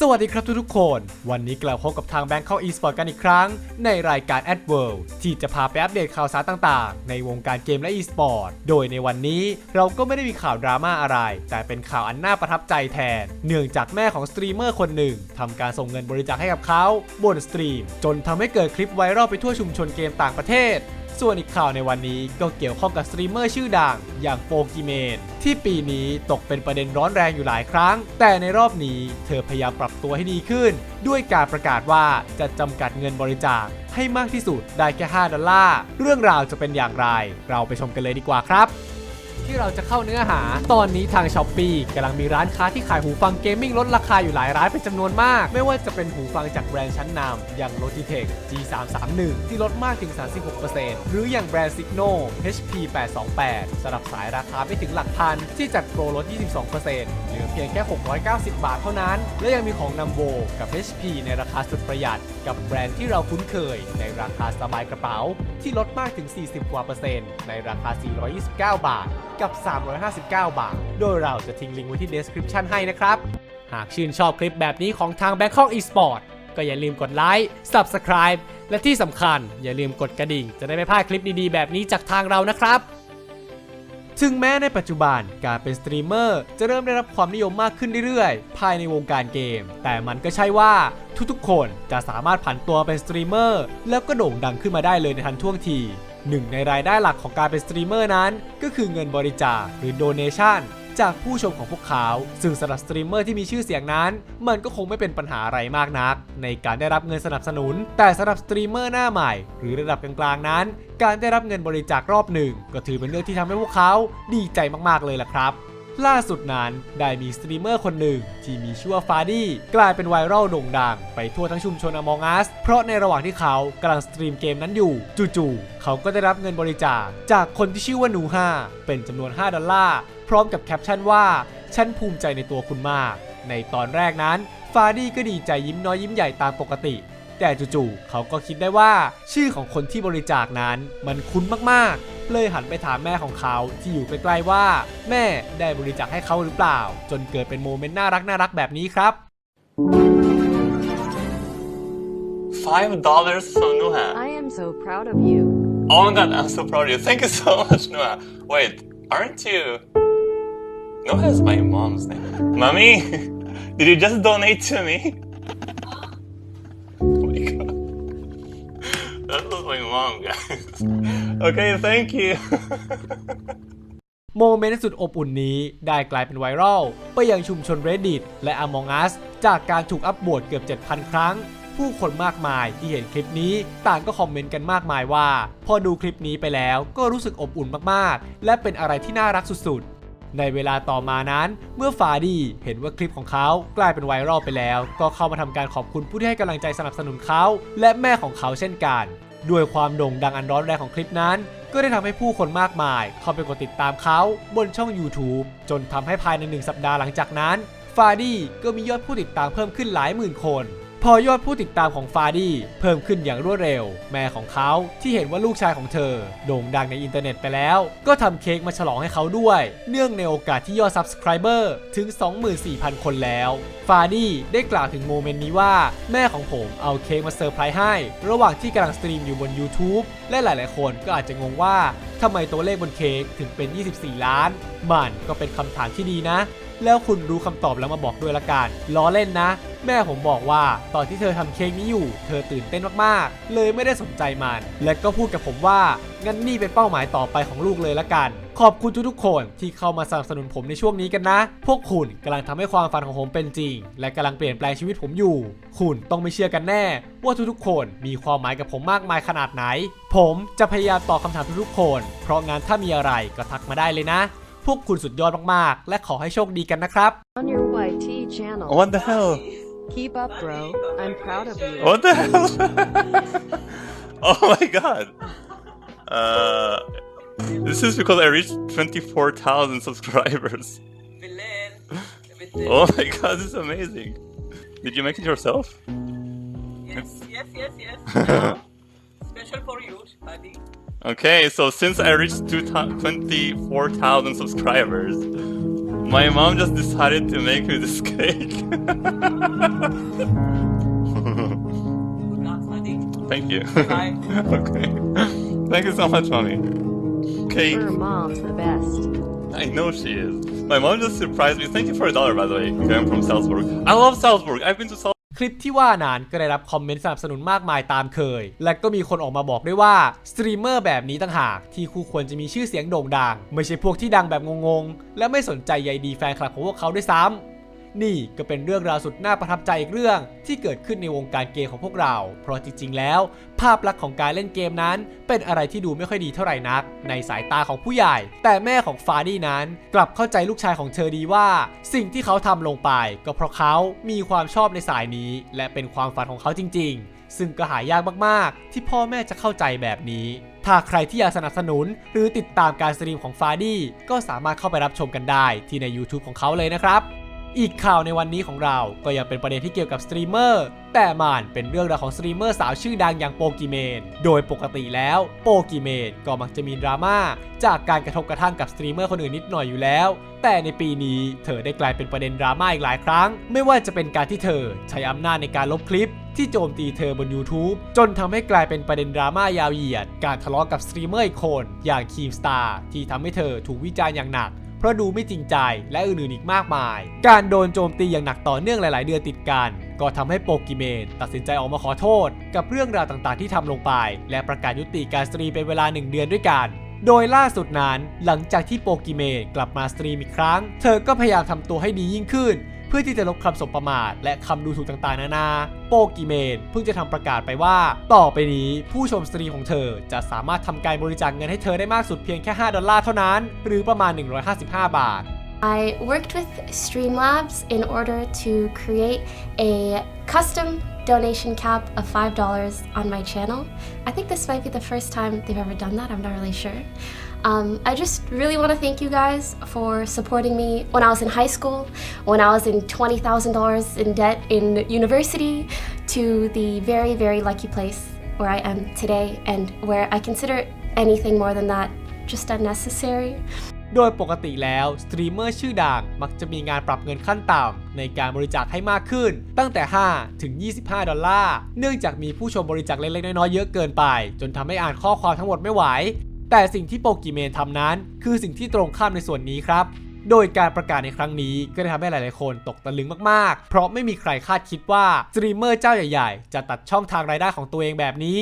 สวัสดีครับทุกๆคน วันนี้กลับพบกับทาง Bangkok Esport กันอีกครั้ง ในรายการ Ad World ที่จะพาไปอัปเดตข่าวสารต่างๆ ในวงการเกมและ e-sport โดยในวันนี้เราก็ไม่ได้มีข่าวดราม่าอะไร แต่เป็นข่าวอันน่าประทับใจแทน เนื่องจากแม่ของสตรีมเมอร์คนหนึ่งทำการส่งเงินบริจาคให้กับเขาบนสตรีม จนทำให้เกิดคลิปไวรัลไปทั่วชุมชนเกมต่างประเทศ ส่วนอีกข่าวในวันนี้ก็เกี่ยวข้องกับสตรีมเมอร์ชื่อดังอย่างโฟกิเมนที่ปีนี้ตกเป็นประเด็นร้อนแรงอยู่หลายครั้ง แต่ในรอบนี้เธอพยายามปรับตัวให้ดีขึ้น ด้วยการประกาศว่าจะจำกัดเงินบริจาคให้มากที่สุดได้แค่ 5 ดอลลาร์ เรื่องราวจะเป็นอย่างไร เราไปชมกันเลยดีกว่าครับ ที่เราจะเข้าเนื้อหา ตอนนี้ทาง s h อ p e e กำลังมีร้านค้าที่ขายหูฟังเกมมิ่งลดราคาอยู่หลายร้านเป็นจำนวนมาก ไม่ว่าจะเป็นหูฟังจากแบรนด์ชั้นนำอย่าง Logitech G331 ที่ลดมากถึง 36%หรืออย่างแบรนด์ Signo HP 828สำหรับสายราคาไม่ถึงหลักพัน ที่จัดโปรลด 22%เหลือเพียงแค่ 690 บาทเท่านั้น และยังมีของนำโวกับ HP ในราคาสุดประหยัด กับแบรนด์ที่เราคุ้นเคย ในราคาสบายกระเป๋า ที่ลดมากถึง 40กว่าเปอร์เซ็นต์ในราคา 429 บาท กับ 359 บาท โดยเราจะทิ้งลิงก์ไว้ที่ description ให้นะครับ หากชื่นชอบคลิปแบบนี้ของทาง Bangkok Esport ก็อย่าลืมกดไลค์ Subscribe และที่สำคัญอย่าลืมกดกระดิ่ง จะได้ไม่พลาดคลิปดีๆ แบบนี้จากทางเรานะครับ ถึงแม้ในปัจจุบันการเป็นสตรีมเมอร์จะเริ่มได้รับความนิยมมากขึ้นเรื่อยๆ ภายในวงการเกม แต่มันก็ใช่ว่าทุกๆ คนจะสามารถผันตัวเป็นสตรีมเมอร์แล้วก็โด่งดังขึ้นมาได้เลยในทันท่วงที หนึ่งในรายได้หลักของการเป็นสตรีมเมอร์นั้น ก็คือเงินบริจาคหรือ donation จากผู้ชมของพวกเขาซึ่งสำหรับสตรีมเมอร์ที่มีชื่อเสียงนั้น มันก็คงไม่เป็นปัญหาอะไรมากนัก ในการได้รับเงินสนับสนุน แต่สำหรับสตรีมเมอร์หน้าใหม่ หรือระดับกลางๆนั้น การได้รับเงินบริจาครอบหนึ่ง ก็ถือเป็นเรื่องที่ทำให้พวกเขาดีใจมากๆเลยล่ะครับ ล่าสุดนั้นได้มีสตรีมเมอร์คนหนึ่งที่มีชื่อว่าฟาดี้กลายเป็นไวรัลโด่งดังไปทั่วทั้งชุมชน Among Us เพราะในระหว่างที่เขากำลังสตรีมเกมนั้นอยู่ จู่ๆเขาก็ได้รับเงินบริจาคจากคนที่ชื่อว่านูฮาเป็นจำนวน 5 ดอลลาร์ พร้อมกับแคปชั่นว่า ฉันภูมิใจในตัวคุณมาก ในตอนแรกนั้น ฟาดี้ก็ดีใจยิ้มน้อยยิ้มใหญ่ตามปกติ แต่จู่ๆเขาก็คิดได้ว่า ชื่อของคนที่บริจาคนั้นมันคุ้นมากๆ เลยหันไปถามแม่ของเขาที่อยู่ใกล้ๆว่า แม่ได้บริจาคให้เขาหรือเปล่า จนเกิดเป็นโมเมนต์น่ารักน่ารักๆแบบนี้ครับ Five dollars from Nuha. I am so proud of you. Oh my god, I'm so proud of you. Thank you so much, Nuha. Wait, aren't you? Nuha is my mom's name. Mommy, did you just donate to me? Oh my god. That was my mom, guys. Okay, thank you. โมเมนต์สุดอบอุ่นนี้ได้กลายเป็นไวรัลไปยังชุมชน Reddit และ Among Us จากการถูกอัปโหวตเกือบ 7,000 ครั้ง ผู้คนมากมายที่เห็นคลิปนี้ต่างก็คอมเมนต์กันมากมายว่า พอดูคลิปนี้ไปแล้วก็รู้สึกอบอุ่นมากๆ และเป็นอะไรที่น่ารักสุดๆ ในเวลาต่อมานั้น เมื่อฟาดี้เห็นว่าคลิปของเขากลายเป็นไวรัลไปแล้ว ก็เข้ามาทำการขอบคุณผู้ที่ให้กำลังใจสนับสนุนเขาและแม่ของเขาเช่นกัน ด้วยความโด่งดังอันร้อนแรงของคลิปนั้น ก็ได้ทำให้ผู้คนมากมาย เข้าไปกดติดตามเขาบนช่อง YouTube จนทำให้ภายในหนึ่งสัปดาห์หลังจากนั้น ฟาดี้ก็มียอดผู้ติดตามเพิ่มขึ้นหลายหมื่นคน พอยอดผู้ติดตามของฟาดี้เพิ่มขึ้นอย่างรวดเร็ว แม่ของเขาที่เห็นว่าลูกชายของเธอ โด่งดังในอินเทอร์เน็ตไปแล้ว ก็ทำเค้กมาฉลองให้เขาด้วย เนื่องในโอกาสที่ยอด Subscriber ถึง 24,000 คนแล้ว ฟาดี้ได้กล่าวถึงโมเมนต์นี้ว่า แม่ของผมเอาเค้กมาเซอร์ไพรส์ให้ ระหว่างที่กำลังสตรีมอยู่บน YouTube และหลาย ๆ คนก็อาจจะงงว่าทำไมตัวเลขบนเค้กถึงเป็น 24 ล้าน มันก็เป็นคำถามที่ดีนะ แล้วคุณรู้คำตอบแล้วมาบอกด้วยละกันล้อเล่นนะ แม่ผมบอกว่าตอนที่เธอทำเค้กนี้อยู่ เธอตื่นเต้นมากๆ เลยไม่ได้สนใจมัน และก็พูดกับผมว่างั้นนี่เป็นเป้าหมายต่อไปของลูกเลยละกัน ขอบคุณทุกๆคนที่เข้ามาสนับสนุนผมในช่วงนี้กันนะ พวกคุณกำลังทำให้ความฝันของผมเป็นจริง และกำลังเปลี่ยนแปลงชีวิตผมอยู่ คุณต้องไม่เชื่อกันแน่ ว่าทุกๆคนมีความหมายกับผมมากมายขนาดไหน ผมจะพยายามตอบคำถามทุกๆคน เพราะงั้นถ้ามีอะไรก็ทักมาได้เลยนะ พวกคุณสุดยอดมากๆ และขอให้โชคดีกันนะครับ On your YT channel. What the hell? Keep up, bro. I'm proud of you. What the hell? oh my god. Uh, this is because I reached 24,000 subscribers. Oh my god, this is amazing. Did you make it yourself? Yes, yes, yes, yes. Special for you, Adi. Okay, so since I reached two 24,000 subscribers, My mom just decided to make me this cake. Good luck, buddy. Thank you. Bye. okay. Thank you so much, mommy. Cake. Her mom's the best. I know she is. My mom just surprised me. Thank you for a dollar, by the way. I'm from Salzburg. I love Salzburg. I've been to Salzburg. คลิปที่ว่านั้นก็ได้รับคอมเมนต์สนับสนุนมากมายตามเคย และก็มีคนออกมาบอกด้วยว่าสตรีมเมอร์แบบนี้ต่างหากที่คู่ควรจะมีชื่อเสียงโด่งดัง ไม่ใช่พวกที่ดังแบบงงๆ และไม่สนใจใยดีแฟนคลับของพวกเขาด้วยซ้ำ นี่ก็เป็นเรื่องราวสุดน่าประทับใจอีกเรื่องที่เกิดขึ้นในวงการเกมของพวกเรา เพราะจริงๆ แล้ว ภาพลักษณ์ของการเล่นเกมนั้น เป็นอะไรที่ดูไม่ค่อยดีเท่าไหร่นัก ในสายตาของผู้ใหญ่ แต่แม่ของฟาดี้นั้น กลับเข้าใจลูกชายของเธอดีว่า สิ่งที่เขาทำลงไป ก็เพราะเขามีความชอบในสายนี้ และเป็นความฝันของเขาจริง ๆซึ่งก็หายากมาก ๆ ที่พ่อแม่จะเข้าใจแบบนี้ ถ้าใครที่อยากสนับสนุน หรือติดตามการสตรีมของฟาดี้ก็สามารถเข้าไปรับชมกันได้ที่ใน YouTube ของเขาเลยนะครับ อีกข่าวในวันนี้ของเราก็ยังเป็นประเด็นที่เกี่ยวกับสตรีมเมอร์แต่มันเป็นเรื่องราวของสตรีมเมอร์สาวชื่อดังอย่างโปกิเมน โดยปกติแล้วโปกิเมนก็มักจะมีดราม่าจากการกระทบกระทั่งกับสตรีมเมอร์คนอื่นนิดหน่อยอยู่แล้ว แต่ในปีนี้เธอได้กลายเป็นประเด็นดราม่าอีกหลายครั้ง ไม่ว่าจะเป็นการที่เธอใช้อำนาจในการลบคลิปที่โจมตีเธอบน YouTube จนทำให้กลายเป็นประเด็นดราม่ายาวเหยียด การทะเลาะกับสตรีมเมอร์อีกคน อย่างคีมสตาร์ที่ทำให้เธอถูกวิจารณ์อย่างหนัก ราะดูไม่จริงใจและอื่นๆอีกมากมาย การโดนโจมตีอย่างหนักต่อเนื่องหลาย ๆ เดือนติดกัน ก็ทำให้โปกิเมนตัดสินใจออกมาขอโทษ กับเรื่องราวต่างๆที่ทำลงไป และประกาศยุติการสตรีเป็นเวลา 1 เดือนด้วยกันโดยล่าสุดนั้นหลังจากที่โปกิเมนกลับมาสตรีมอีกครั้ง เธอก็พยายามทำตัวให้ดียิ่งขึ้น พื่อที่จะลบคำสบประมาท และคำดูถูกต่างๆ นานาโปกิเมนเพิ่งจะทำประกาศไปว่า ต่อไปนี้ผู้ชมสตรีมของเธอ จะสามารถทำการบริจาคเงินให้เธอได้มากสุดเพียงแค่ 5 ดอลลาร์เท่านั้น หรือประมาณ 155 บาท I worked with Streamlabs in order to create a custom donation cap of $5 on my channel. I think this might be the first time they've ever done that, I'm not really sure. Um, I just really want to thank you guys for supporting me when I was in high school, when I was in $20,000 in debt in university, to the very, very lucky place where I am today, and where I consider anything more than that just unnecessary. โดยปกติแล้วสตรีมเมอร์ชื่อดังมักจะมีงานปรับเงินขั้นต่ำในการบริจาคให้มากขึ้น ตั้งแต่ 5 ถึง 25 ดอลลาร์ เนื่องจากมีผู้ชมบริจาคเล็กๆ น้อยๆ เยอะเกินไป จนทำให้อ่านข้อความทั้งหมดไม่ไหว แต่สิ่งที่โปกิเมนทำนั้น คือสิ่งที่ตรงข้ามในส่วนนี้ครับโดยการประกาศในครั้งนี้ก็ได้ทำให้หลาย ๆ คนตกตะลึงมาก ๆ เพราะไม่มีใครคาดคิดว่าสตรีมเมอร์เจ้าใหญ่ ๆ จะตัดช่องทางรายได้ของตัวเองแบบนี้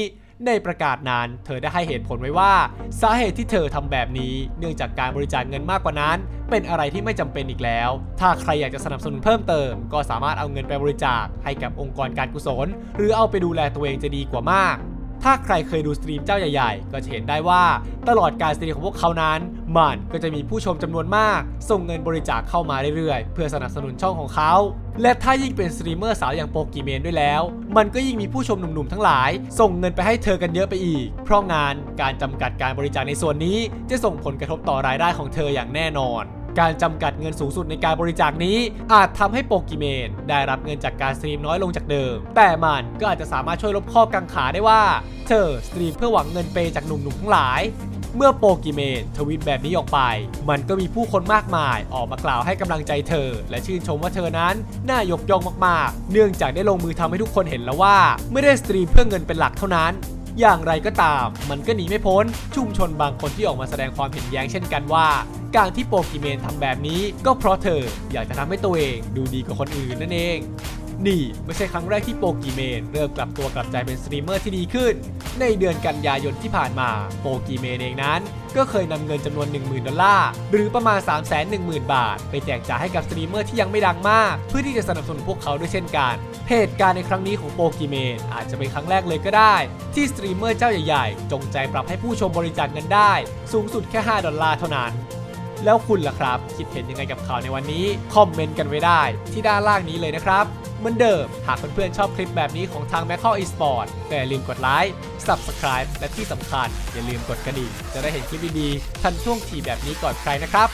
ในประกาศนั้น เธอได้ให้เหตุผลไว้ว่าสาเหตุที่เธอทำแบบนี้ เนื่องจากการบริจาคเงินมากกว่านั้น เป็นอะไรที่ไม่จำเป็นอีกแล้ว ถ้าใครอยากจะสนับสนุนเพิ่มเติม ก็สามารถเอาเงินไปบริจาคให้กับองค์กรการกุศล หรือเอาไปดูแลตัวเองจะดีกว่ามากถ้าใครเคยดูสตรีมเจ้าใหญ่ๆ ก็จะเห็นได้ว่า ตลอดการสตรีมของพวกเขานั้น มันก็จะมีผู้ชมจำนวนมาก ส่งเงินบริจาคเข้ามาเรื่อยๆ เพื่อสนับสนุนช่องของเขา และถ้ายิ่งเป็นสตรีมเมอร์สาวอย่างโปกิเมนด้วยแล้ว มันก็ยิ่งมีผู้ชมหนุ่มๆทั้งหลาย ส่งเงินไปให้เธอกันเยอะไปอีก เพราะงานการจำกัดการบริจาคในส่วนนี้จะส่งผลกระทบต่อรายได้ของเธออย่างแน่นอน การจำกัดเงินสูงสุดในการบริจาคนี้ อาจทำให้โปกิเมนได้รับเงินจากการสตรีมน้อยลงจากเดิม แต่มันก็อาจจะสามารถช่วยลบข้อกังขาได้ว่า เธอสตรีมเพื่อหวังเงินเปยจากหนุ่มๆทั้งหลายเมื่อโปกิเมนทวิตแบบนี้ออกไป มันก็มีผู้คนมากมายออกมากล่าวให้กำลังใจเธอ และชื่นชมว่าเธอนั้น น่ายกย่องมากๆ เนื่องจากได้ลงมือทำให้ทุกคนเห็นแล้วว่า ไม่ได้สตรีมเพื่อเงินเป็นหลักเท่านั้น อย่างไรก็ตาม มันก็หนีไม่พ้นชุมชนบางคนที่ออกมาแสดงความเห็นแย้งเช่นกันว่า การที่โปกิเมนทำแบบนี้ก็เพราะเธออยากจะทำให้ตัวเองดูดีกว่าคนอื่นนั่นเอง นี่ ไม่ใช่ครั้งแรกที่โปกิเมนเริ่มกลับตัวกลับใจเป็นสตรีมเมอร์ที่ดีขึ้น ในเดือนกันยายนที่ผ่านมาโปกิเมนเองนั้น ก็เคยนำเงินจำนวน 10,000 ดอลลาร์ หรือประมาณ 310,000 บาท ไปแจกจ่ายให้กับสตรีมเมอร์ที่ยังไม่ดังมาก เพื่อที่จะสนับสนุนพวกเขาด้วยเช่นกันเหตุการณ์ในครั้งนี้ของโปกิเมนอาจจะเป็นครั้งแรกเลยก็ได้ ที่สตรีมเมอร์เจ้าใหญ่ๆ จงใจปรับให้ผู้ชมบริจาคเงินได้ สูงสุดแค่ 5 ดอลลาร์เท่านั้นแล้วคุณล่ะครับ คิดเห็นยังไงกับข่าวในวันนี้ คอมเมนต์กันไว้ได้ที่ด้านล่างนี้เลยนะครับ เหมือนเดิม หากเพื่อนๆชอบคลิปแบบนี้ของทาง m a c ค Esport ก็อย่าลืมกดไลค์ Subscribe และที่สำคัญ อย่าลืมกดกระดิ่งจะได้เห็นคลิปดีๆทันท่วงทีแบบนี้ก่อนใครนะครับ